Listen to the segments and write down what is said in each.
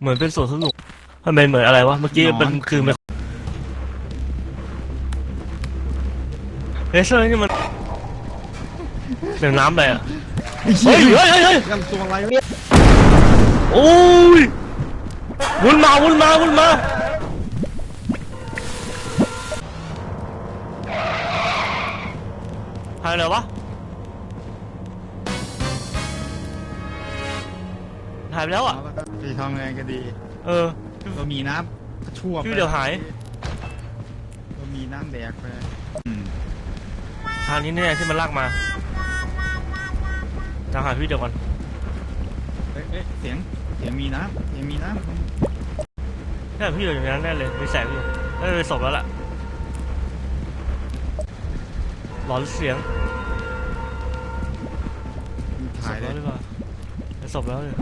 เหมือนเป็นสวนสนุกทำไมเหมือนอะไรวะ เมื่อกี้เป็นคือมันเฮ้ยเสื้อนี่มันเสียงน้ำอะไรอะ เฮ้ยเฮ้ยเฮ้ยเฮ้ยกันตัวอะไรเนี่ยโอ้ยวนมาวนมาวนมาหายไปไหนวะ หายไปแล้วอะเอาละครับจะทำไงก็ดีเออเรามีน้ำชั่วไปพี่เดี๋ยวหายเรามีน้ำแดกไปอืมทางนี้แน่ที่มันลากมาทางหาพี่เดี๋ยวก่อนเอ๊ะเอ๊ะเสียงเสียงมีน้ำเสียงมีน้ำแน่พี่อยู่อย่างนั้นแน่เลยมีแสงอยู่เอ้ยศพแล้วล่ะหลอนเสียงศถ่ายพเลแล้วย หรือเปล่าเป็นศพแล้วเลย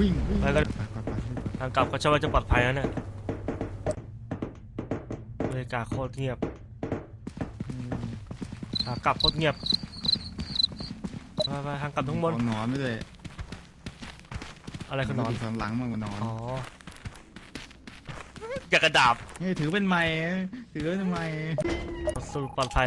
วิ่งวิ่งไปกันไปไปไปทางกลับก็เชื่อว่าจะปลอดภัยแล้วเนี่ยบรรยากาศโคตรเงียบอืมขากลับโคตรเงียบไปไปทางกลับทั้งบนเอาหนอนไปเลยอะไรคือนอนสันหลังมันก็นอนอ๋ออยากกระดาบนี่ถือเป็นไม้ถือเป็นไม้สรุปปลอดภัย